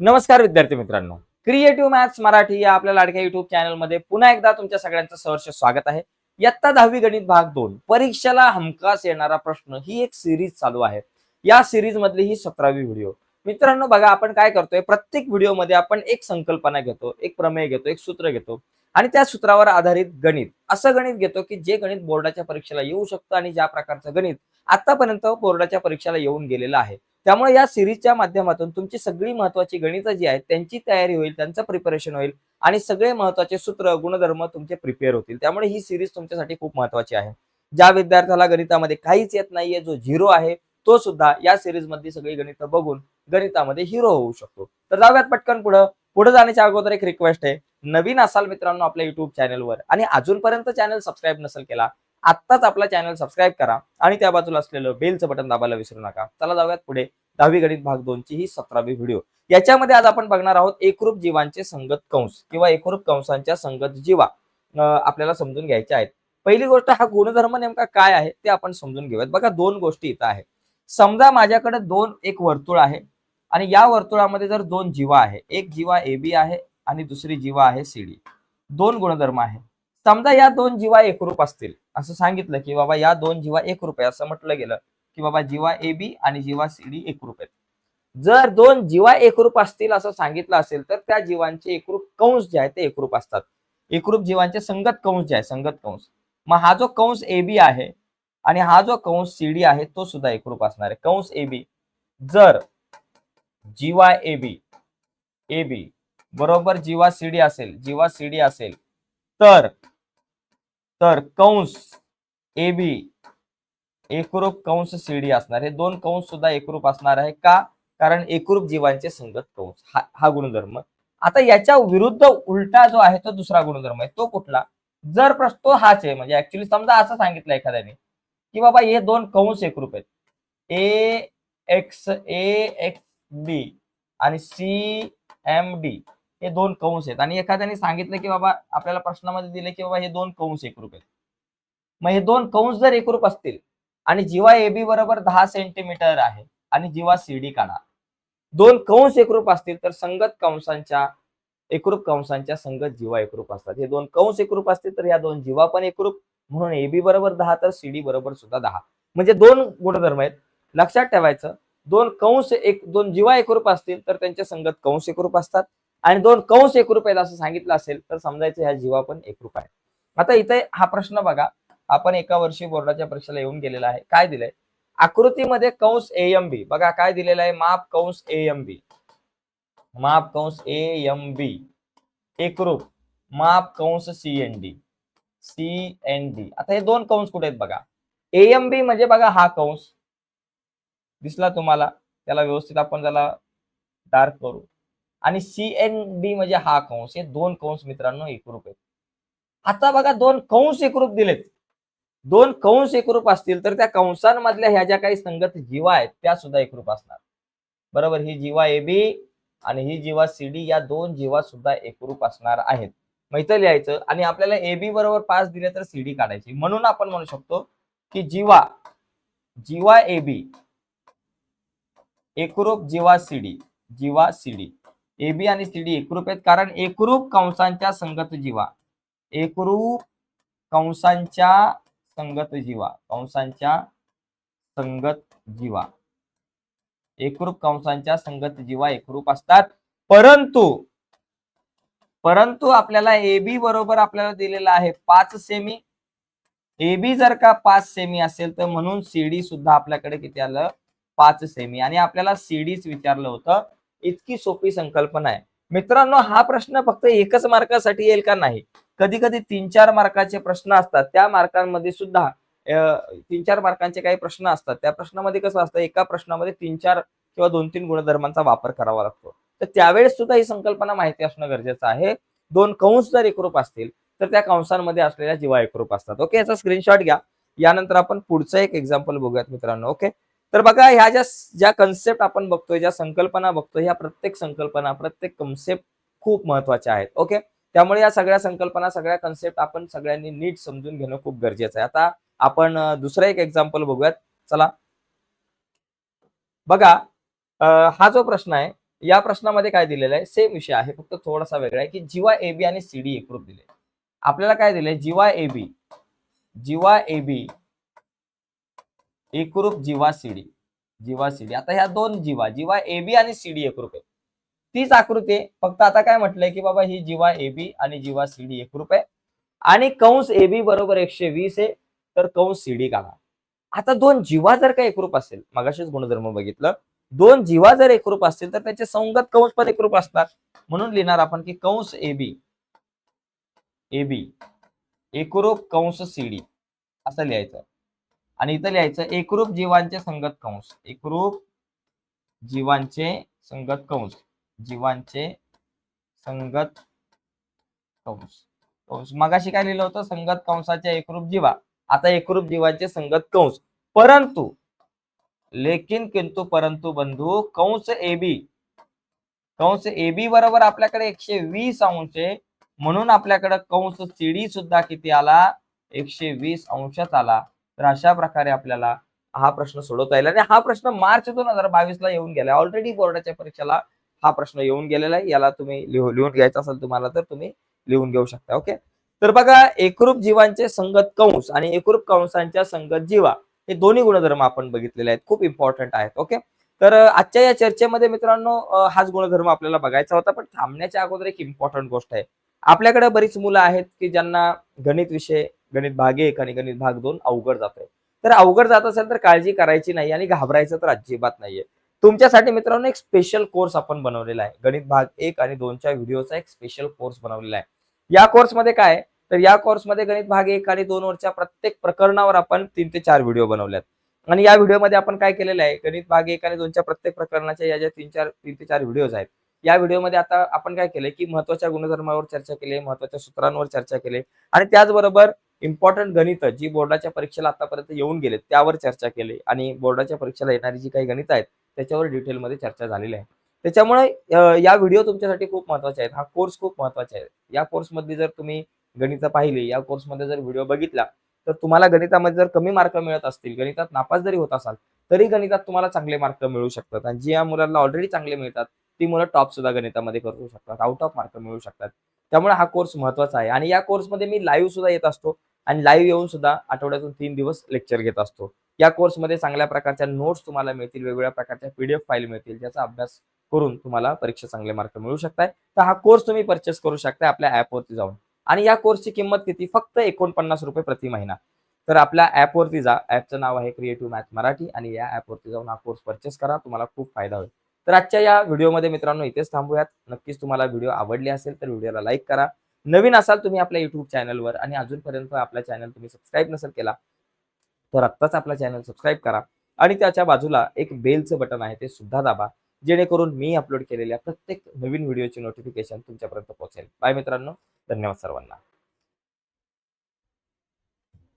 नमस्कार विद्यार्थी मित्रांनो. क्रिएटिव्ह मॅथ्स मराठी या आपल्या लाडक्या युट्यूब चॅनलमध्ये पुन्हा एकदा तुमच्या सगळ्यांचं सहर्ष स्वागत आहे. इयत्ता दहावी गणित भाग दोन परीक्षेला हमखास येणारा प्रश्न ही एक सिरीज चालू आहे. या सिरीज मधली ही सतरावी व्हिडिओ मित्रांनो बघा आपण काय करतोय? प्रत्येक व्हिडिओमध्ये आपण एक संकल्पना घेतो एक प्रमेय घेतो एक सूत्र घेतो आणि त्या सूत्रावर आधारित गणित. असं गणित घेतो की जे गणित बोर्डाच्या परीक्षेला येऊ शकतं आणि ज्या प्रकारचं गणित आतापर्यंत बोर्डाच्या परीक्षेला येऊन गेलेलं आहे. त्यामुळे या सिरीजच्या माध्यमातून तुमची सगळी महत्वाची गणितं जी आहेत त्यांची तयारी होईल त्यांचं प्रिपरेशन होईल आणि सगळे महत्त्वाचे सूत्र गुणधर्म तुमचे प्रिपेअर होतील. त्यामुळे ही सिरीज तुमच्यासाठी खूप महत्वाची आहे. ज्या विद्यार्थ्याला गणितामध्ये काहीच येत नाहीये जो झिरो आहे तो सुद्धा या सिरीज मधली सगळी गणितं बघून गणितामध्ये हिरो होऊ शकतो. तर जाऊयात पटकन पुढं. पुढे जाण्याच्या अगोदर एक रिक्वेस्ट आहे. नवीन असाल मित्रांनो आपल्या युट्यूब चॅनलवर आणि अजूनपर्यंत चॅनल सबस्क्राईब नसेल केला आत्ताच आपला चॅनल सबस्क्राईब करा आणि त्या बाजूला असलेलं बेलचं बटन दाबायला विसरू नका. चला जाऊयात पुढे दहावी गणित भाग दोनची ही सतरावी व्हिडिओ. याच्यामध्ये आज आपण बघणार आहोत एकरूप जीवांचे संगत कंस किंवा एकरूप कंसांच्या संगत जीवा. आपल्याला समजून घ्यायच्या आहेत. पहिली गोष्ट हा गुणधर्म नेमका काय आहे ते आपण समजून घेऊयात. बघा दोन गोष्टी इथं आहेत. समजा माझ्याकडे दोन एक वर्तुळ आहे आणि या वर्तुळामध्ये जर दोन जीवा आहे एक जीवा ए बी आहे आणि दुसरी जीवा आहे सीडी दोन गुणधर्म आहे. समजा या दोन जीवा एकरूप असतील. असं सांगितलं की बाबा या दोन जीवा एकरूप आहे. असं म्हटलं गेलं की बाबा जीवा ए बी आणि जीवा सी डी एकरूप आहेत. जर दोन जीवा एकरूप असतील असं सांगितलं असेल तर त्या जीवांचे एकरूप कंस जे आहे ते एकरूप असतात. एकरूप जीवांचे संगत कंस जे आहे संगत कंस. मग हा जो कंस ए बी आहे आणि हा जो कंस सी डी आहे तो सुद्धा एकरूप असणार आहे. कंस ए बी जर जीवा ए बी ए बी बरोबर जीवा सी डी असेल जीवा सी डी असेल तर तर कंस ए बी एकरूप कंस सीडी असणार. हे दोन कंस सुद्धा एकरूप असणार आहे का? कारण एकरूप जीवांचे संगत कंस. हा हा गुणधर्म. आता याच्या विरुद्ध उलटा जो आहे तो दुसरा गुणधर्म आहे. तो कुठला? जर प्रश्न तो हाच आहे. म्हणजे ऍक्च्युली समजा असं सांगितलं एखाद्याने की बाबा हे दोन कंस एकरूप आहेत. ए एक्स ए एक्स बी आणि सी एम डी. हे दोन कंस आहेत. आणि एखाद्याने सांगितलं की बाबा आपल्याला प्रश्नामध्ये दिले की बाबा हे दोन कंस एकरूप आहेत. मग हे दोन कंस जर एकरूप असतील आणि जीवा ए बी बरोबर दहा सेंटीमीटर आहे आणि जीवा सीडी काढा. दोन कंस एकरूप असतील तर संगत कंसांच्या एकरूप कंसांच्या संगत जीवा एकरूप असतात. हे दोन कंस एकरूप असतील तर या दोन जीवा पण एकरूप. म्हणून ए बी बरोबर दहा तर सीडी बरोबर सुद्धा दहा. म्हणजे दोन गुणधर्म आहेत. लक्षात ठेवायचं दोन कंस एक दोन जीवा एकरूप असतील तर त्यांच्या संगत कंस एकरूप असतात. आणि दोन कंस एकरूप आहेत असं सांगितलं असेल तर समजायचं ह्या जीवा पण एकरूप आहे. आता इथे हा प्रश्न बघा. आपण एका वर्षी बोर्डाच्या परीक्षेला येऊन गेलेला आहे. काय दिलंय? आकृतीमध्ये कंस एम बी बघा काय दिलेलं आहे? माप कंस एम बी माप कंस एम बी एकरूप माप कंस C N D C N D आता हे दोन कंस कुठे आहेत बघा? एम बी म्हणजे बघा हा कंस. दिसला तुम्हाला? त्याला व्यवस्थित आपण त्याला डार्क करू. आणि सी एन डी म्हणजे हा कंस हे दोन कंस मित्रांनो एकरूप आहेत. आता बघा दोन कंस एकरूप दिलेत. दोन कंस एकरूप असतील तर त्या कंसांमधल्या ह्या ज्या काही संगत जीवा आहेत त्या सुद्धा एकरूप असणार. बरोबर ही जीवा ए बी आणि ही जीवा सी डी या दोन जीवा सुद्धा एकरूप असणार आहेत. मग इथं लिहायचं आणि आपल्याला ए बी बरोबर पाच दिले तर सी डी काढायची. म्हणून आपण म्हणू शकतो की जीवा जीवा ए बी एकरूप जीवा सी डी जीवा सी डी ए बी आणि सी डी एकरूप आहेत. कारण एकरूप कंसांच्या संगत जीवा एकरूप कंसांच्या संगत जीवा कंसांच्या संगत जीवा एकरूप कंसांच्या संगत जीवा एकरूप असतात. परंतु परंतु आपल्याला ए बी बरोबर आपल्याला दिलेला आहे पाच सेमी. ए बी जर का पाच सेमी असेल तर म्हणून सीडी सुद्धा आपल्याकडे किती आलं? पाच सेमी. आणि आपल्याला सीडीच विचारलं होतं. इतकी सोपी संकल्पना आहे. मित्रांनो हा प्रश्न फक्त एकच मार्कासाठी येईल का नाही? कधी कधी तीन चार मार्काचे प्रश्न असतात. त्या मार्कांमध्ये सुद्धा तीन चार मार्कांचे काही प्रश्न असतात. त्या प्रश्नामध्ये कसं असतं एका प्रश्नामध्ये तीन चार किंवा दोन तीन गुणधर्मांचा वापर करावा लागतो. तर त्यावेळेस सुद्धा ही संकल्पना माहिती असणं गरजेचं आहे. दोन कंस जर एकरूप असतील तर त्या कंसांमध्ये असलेल्या जीवा एकरूप असतात. ओके? याचा स्क्रीनशॉट घ्या. यानंतर आपण पुढचं एक एक्झाम्पल बघूयात मित्रांनो. ओके? तर बघा ह्या ज्या ज्या कन्सेप्ट आपण बघतोय ज्या संकल्पना बघतोय ह्या प्रत्येक संकल्पना प्रत्येक कन्सेप्ट खूप महत्त्वाच्या आहेत ओके त्यामुळे या सगळ्या संकल्पना सगळ्या कन्सेप्ट आपण सगळ्यांनी नीट समजून घेणं खूप गरजेचं आहे. आता आपण दुसरं एक एक्झाम्पल बघूयात. चला. बघा हा जो प्रश्न आहे या प्रश्नामध्ये काय दिलेलं आहे? सेम विषय आहे फक्त थोडासा वेगळा आहे की जीवा ए बी आणि सी डी एकरूप दिले. आपल्याला काय दिले जीवा A B. Jiva A B एकरूप जीवा सीडी जीवा सीडी आता ह्या दोन जीवा जीवा ए बी आणि सीडी एकरूप आहे. तीच आकृती आहे. फक्त आता काय म्हटलंय की बाबा ही जीवा ए बी आणि जीवा सीडी एकरूप आहे. आणि कंस ए बी बरोबर एकशे वीस आहे. तर कंस सीडी काढा. आता दोन जीवा जर का एकरूप असेल मगाशीच गुणधर्म बघितलं. दोन जीवा जर एकरूप असतील तर त्याचे संगत कंस पण एकरूप असतात म्हणून लिहिणार आपण की कंस ए बी ए बी एकरूप कंस सीडी असं लिहायचं. आणि इथं लिहायचं एकरूप जीवांचे संगत कंस एकरूप जीवांचे संगत कंस जीवांचे संगत कंस. कंस मगाशी काय लिहिलं होतं? संगत कंसाचे एकरूप जीवा. आता एकरूप जीवांचे संगत कंस परंतु लेकिन किंतु परंतु बंधू कंस एबी कंस एबी बरोबर आपल्याकडे एकशे वीस अंश आहे. म्हणून आपल्याकडे कंस सीडी सुद्धा किती आला? एकशे वीस अंशच आला. तर अशा प्रकारे आपल्याला हा प्रश्न सोडवता येईल. आणि हा प्रश्न मार्च दोन हजार बावीस ला येऊन गेला. ऑलरेडी बोर्डाच्या परीक्षेला हा प्रश्न येऊन गेलेला आहे. याला तुम्ही लिहून लिहून घ्यायचा असेल तुम्हाला तर तुम्ही लिहून घेऊ शकता. ओके तर बघा एकरूप जीवांचे संगत कंस आणि एकरूप कंसांच्या संगत जीवा हे दोन्ही गुणधर्म आपण बघितलेले आहेत. खूप इम्पॉर्टंट आहेत. ओके तर आजच्या या चर्चेमध्ये मित्रांनो हाच गुणधर्म आपल्याला बघायचा होता पण थांबण्याच्या अगोदर एक इम्पॉर्टंट गोष्ट आहे. आपल्याकडे बरीच मुलं आहेत की ज्यांना गणित विषय गणित भाग एक आणि गणित भाग दोन अवघड जातोय तर अवघड जात असेल तर काळजी करायची नाही आणि घाबरायचं तर अजिबात नाहीये. तुमच्यासाठी मित्रांनो एक स्पेशल कोर्स आपण बनवलेला आहे. गणित भाग एक आणि दोनच्या व्हिडिओचा एक स्पेशल कोर्स बनवलेला आहे. या कोर्समध्ये काय तर या कोर्समध्ये गणित भाग एक आणि दोन वरच्या प्रत्येक प्रकरणावर आपण तीन ते चार व्हिडिओ बनवल्यात. आणि या व्हिडिओमध्ये आपण काय केलेलं आहे? गणित भाग एक आणि दोनच्या प्रत्येक प्रकरणाच्या या ज्या तीन चार तीन ते चार व्हिडिओज आहेत या व्हिडिओमध्ये आता आपण काय केलंय की महत्त्वाच्या गुणधर्मावर चर्चा केली महत्त्वाच्या सूत्रांवर चर्चा केली आणि त्याचबरोबर इम्पॉर्टंट गणित जी बोर्डाच्या परीक्षेला आतापर्यंत येऊन गेले त्यावर चर्चा केली आणि बोर्डाच्या परीक्षेला येणारी जी काही गणित आहेत त्याच्यावर डिटेलमध्ये चर्चा झालेली आहे. त्याच्यामुळे या व्हिडिओ तुमच्यासाठी खूप महत्त्वाचे आहेत. हा कोर्स खूप महत्त्वाचा आहे. या कोर्समध्ये जर तुम्ही गणित पाहिली या कोर्समध्ये जर व्हिडिओ बघितला तर तुम्हाला गणितामध्ये जर कमी मार्क मिळत असतील गणितात नापास जरी होत असाल तरी गणितात तुम्हाला चांगले मार्क मिळू शकतात. आणि जी या मुलांना ऑलरेडी चांगले मिळतात ती मुलं टॉप सुद्धा गणितामध्ये करू शकतात. आउट ऑफ मार्क मिळू शकतात. त्यामुळे हा कोर्स महत्त्वाचा आहे. आणि या कोर्समध्ये मी लाईव्ह सुद्धा येत असतो. आणि लाईव्ह येऊन सुद्धा आठवड्यातून तीन दिवस लेक्चर घेत असतो. या कोर्समध्ये चांगल्या प्रकारच्या नोट्स तुम्हाला मिळतील वेगवेगळ्या प्रकारच्या पीडीएफ फाईल मिळतील ज्याचा अभ्यास करून तुम्हाला परीक्षा चांगले मार्क मिळू शकताय. तर हा कोर्स तुम्ही परचेस करू शकताय आपल्या ऍपवरती जाऊन. आणि या कोर्सची किंमत किती? फक्त एकोणपन्नास रुपये प्रति महिना. तर आपल्या ऍपवरती जा. ऍपचं नाव आहे क्रिएटिव्ह मॅथ मराठी आणि या ऍपवरती जाऊन हा कोर्स परचेस करा. तुम्हाला खूप फायदा होईल. तर आजच्या या व्हिडिओमध्ये मित्रांनो इथेच थांबूयात. नक्कीच तुम्हाला व्हिडिओ आवडली असेल तर व्हिडिओला लाईक करा. नवीन असाल तुम्ही आपल्या युट्यूब चॅनलवर आणि अजूनपर्यंत आपला चॅनल तुम्ही सबस्क्राईब नसेल केला तर आत्ताच आपला चॅनल सबस्क्राईब करा. आणि त्याच्या बाजूला एक बेलचं बटन आहे ते सुद्धा दाबा जेणेकरून मी अपलोड केलेल्या प्रत्येक नवीन व्हिडिओची नोटिफिकेशन तुमच्यापर्यंत पोहोचेल. बाय मित्रांनो धन्यवाद सर्वांना.